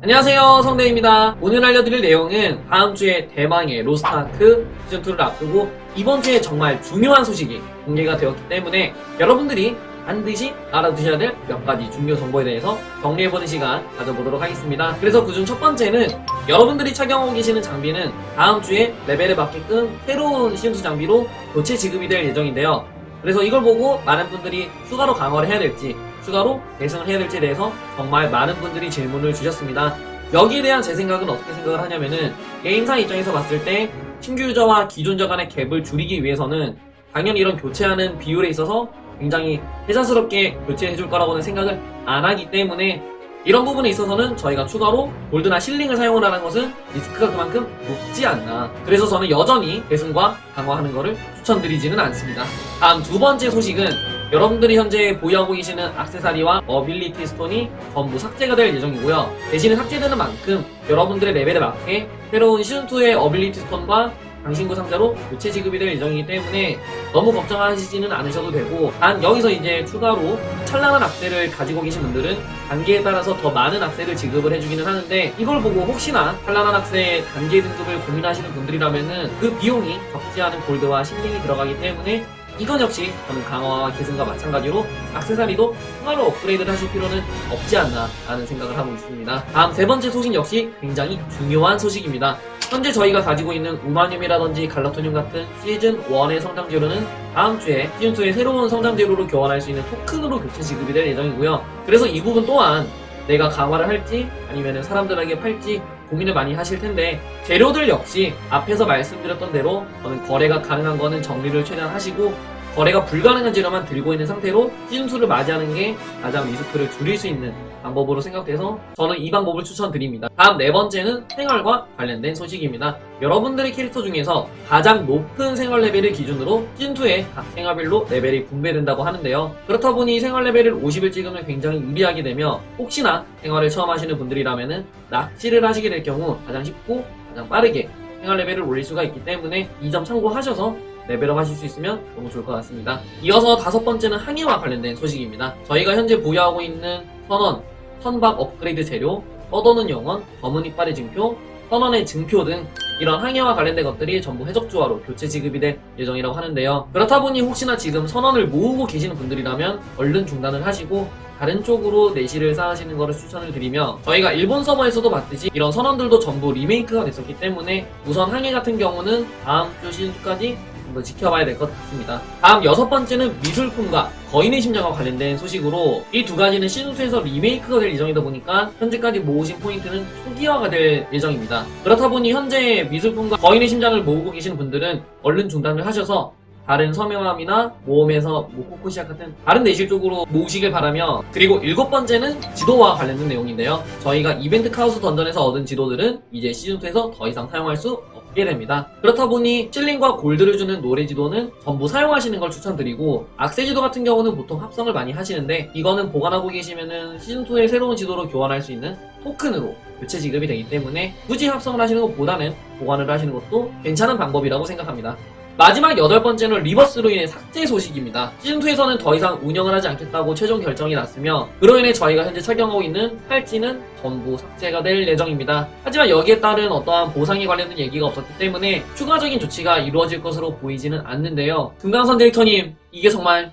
안녕하세요 성대입니다. 오늘 알려드릴 내용은 다음 주에 대망의 로스트아크 시즌2를 앞두고 이번 주에 정말 중요한 소식이 공개가 되었기 때문에 여러분들이 반드시 알아두셔야 될 몇 가지 중요 정보에 대해서 정리해보는 시간 가져보도록 하겠습니다. 그래서 그중 첫 번째는 여러분들이 착용하고 계시는 장비는 다음 주에 레벨에 맞게끔 새로운 시즌2 장비로 교체 지급이 될 예정인데요. 그래서 이걸 보고 많은 분들이 추가로 강화를 해야 될지 추가로 대승을 해야 될지에 대해서 정말 많은 분들이 질문을 주셨습니다. 여기에 대한 제 생각은 어떻게 생각을 하냐면은 게임사 입장에서 봤을 때 신규 유저와 기존 유저 간의 갭을 줄이기 위해서는 당연히 이런 교체하는 비율에 있어서 굉장히 회사스럽게 교체해 줄 거라고는 생각을 안 하기 때문에 이런 부분에 있어서는 저희가 추가로 골드나 실링을 사용을 하는 것은 리스크가 그만큼 높지 않나. 그래서 저는 여전히 대승과 강화하는 것을 추천드리지는 않습니다. 다음 두 번째 소식은 여러분들이 현재 보유하고 계시는 악세사리와 어빌리티 스톤이 전부 삭제가 될 예정이고요. 대신에 삭제되는 만큼 여러분들의 레벨에 맞게 새로운 시즌2의 어빌리티 스톤과 당신구 상자로 교체 지급이 될 예정이기 때문에 너무 걱정하시지는 않으셔도 되고 단 여기서 이제 추가로 찬란한 악세를 가지고 계신 분들은 단계에 따라서 더 많은 악세를 지급을 해주기는 하는데 이걸 보고 혹시나 찬란한 악세 단계 등급을 고민하시는 분들이라면은 그 비용이 적지 않은 골드와 실링이 들어가기 때문에 이건 역시 저는 강화와 계승과 마찬가지로 악세사리도 추가로 업그레이드를 하실 필요는 없지 않나 라는 생각을 하고 있습니다. 다음 세 번째 소식 역시 굉장히 중요한 소식입니다. 현재 저희가 가지고 있는 우마늄이라든지 갈라토늄 같은 시즌 1의 성장 재료는 다음 주에 시즌 2의 새로운 성장 재료로 교환할 수 있는 토큰으로 교체 지급이 될 예정이고요. 그래서 이 부분 또한 내가 강화를 할지 아니면 사람들에게 팔지 고민을 많이 하실 텐데 재료들 역시 앞에서 말씀드렸던 대로 거래가 가능한 거는 정리를 최대한 하시고 거래가 불가능한 재료만 들고 있는 상태로 시즌2를 맞이하는 게 가장 리스크를 줄일 수 있는 방법으로 생각돼서 저는 이 방법을 추천드립니다. 다음 네 번째는 생활과 관련된 소식입니다. 여러분들의 캐릭터 중에서 가장 높은 생활 레벨을 기준으로 시즌2에 각 생활별로 레벨이 분배된다고 하는데요. 그렇다 보니 생활 레벨을 50을 찍으면 굉장히 유리하게 되며 혹시나 생활을 처음 하시는 분들이라면은 낚시를 하시게 될 경우 가장 쉽고 가장 빠르게 생활 레벨을 올릴 수가 있기 때문에 이 점 참고하셔서 레벨업 하실 수 있으면 너무 좋을 것 같습니다. 이어서 다섯 번째는 항해와 관련된 소식입니다. 저희가 현재 보유하고 있는 선원, 선박 업그레이드 재료, 뻗어는 영원, 검은 이빨의 증표, 선원의 증표 등 이런 항해와 관련된 것들이 전부 해적조화로 교체 지급이 될 예정이라고 하는데요. 그렇다 보니 혹시나 지금 선원을 모으고 계시는 분들이라면 얼른 중단을 하시고 다른 쪽으로 내실을 쌓으시는 것을 추천을 드리며 저희가 일본 서버에서도 봤듯이 이런 선원들도 전부 리메이크가 됐었기 때문에 우선 항해 같은 경우는 다음 주 시즌2까지 좀더 지켜봐야 될 것 같습니다. 다음 여섯 번째는 미술품과 거인의 심장과 관련된 소식으로 이 두 가지는 시즌2에서 리메이크가 될 예정이다 보니까 현재까지 모으신 포인트는 초기화가 될 예정입니다. 그렇다 보니 현재 미술품과 거인의 심장을 모으고 계시는 분들은 얼른 중단을 하셔서 다른 서명함이나 모험에서 모코코시아 같은 다른 내실 쪽으로 모으시길 바라며 그리고 일곱 번째는 지도와 관련된 내용인데요. 저희가 이벤트 카우스 던전에서 얻은 지도들은 이제 시즌2에서 더 이상 사용할 수 없게 됩니다. 그렇다 보니 찔링과 골드를 주는 노래 지도는 전부 사용하시는 걸 추천드리고 악세 지도 같은 경우는 보통 합성을 많이 하시는데 이거는 보관하고 계시면은 시즌2의 새로운 지도로 교환할 수 있는 토큰으로 교체 지급이 되기 때문에 굳이 합성을 하시는 것보다는 보관을 하시는 것도 괜찮은 방법이라고 생각합니다. 마지막 여덟 번째는 리버스로 인해 삭제 소식입니다. 시즌2에서는 더 이상 운영을 하지 않겠다고 최종 결정이 났으며 그로 인해 저희가 현재 착용하고 있는 팔찌는 전부 삭제가 될 예정입니다. 하지만 여기에 따른 어떠한 보상에 관련된 얘기가 없었기 때문에 추가적인 조치가 이루어질 것으로 보이지는 않는데요. 금강선 디렉터님 이게 정말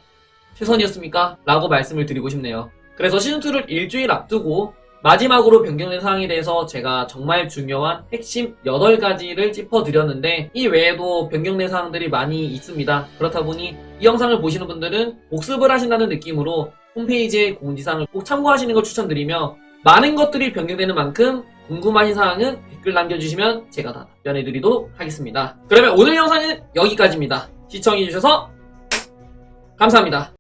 최선이었습니까? 라고 말씀을 드리고 싶네요. 그래서 시즌2를 일주일 앞두고 마지막으로 변경된 사항에 대해서 제가 정말 중요한 핵심 8가지를 짚어드렸는데 이 외에도 변경된 사항들이 많이 있습니다. 그렇다 보니 이 영상을 보시는 분들은 복습을 하신다는 느낌으로 홈페이지의 공지사항을 꼭 참고하시는 걸 추천드리며 많은 것들이 변경되는 만큼 궁금하신 사항은 댓글 남겨주시면 제가 다 답변해드리도록 하겠습니다. 그러면 오늘 영상은 여기까지입니다. 시청해주셔서 감사합니다.